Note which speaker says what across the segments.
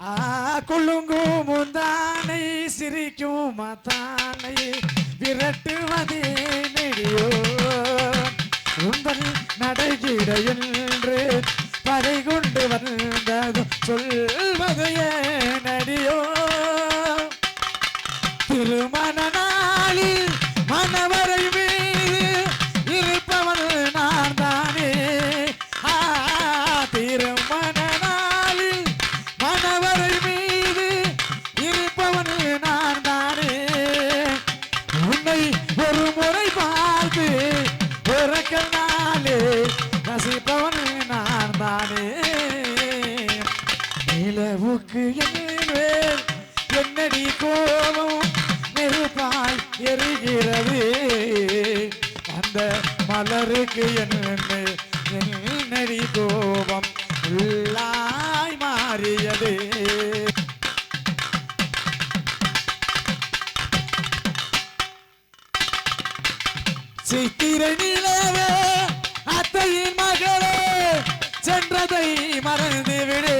Speaker 1: ஆ குலுங்கும் முந்தானை சிரிக்கும் மத்தானை விரட்டுவதே நெடியோ. உங்கள் நடைகிடையின்று பறை கொண்டு வந்தது சொல்வது நடியோ. திருமண நாளில் மணவரை ரசிப்பவன் நான் தானே நிலவுக்கு என்மேல் என்னடி கோபம் நெருப்பாய் எரிகிறது அந்த மலருக்கு என்ன என்னடி கோபம் உள்ளாய் மாறியது நிலவே அத்தையின் மகளே சென்றதை மறந்து விடு.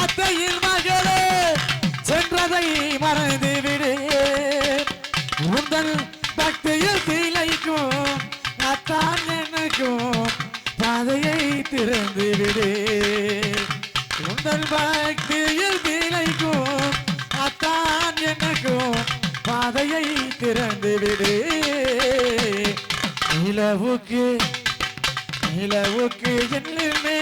Speaker 1: அத்தையின் மகளே சென்றதை மறந்து விடு. உங்கள் பக்தியில் திளைக்கும் அத்தான் எனக்கும் பாதையை திறந்து விடு. உங்கள் பக்தி கதையை திறந்து விடு நிலவுக்கு நிலவுக்கு என்னமே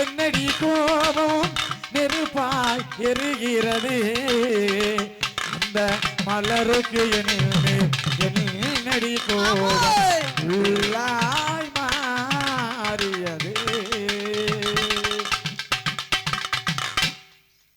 Speaker 1: என்னடி கோபம்? நெருப்பாய் எரிகிறது. அந்த மலருக்கு என்னமே என்னடி கோபம்?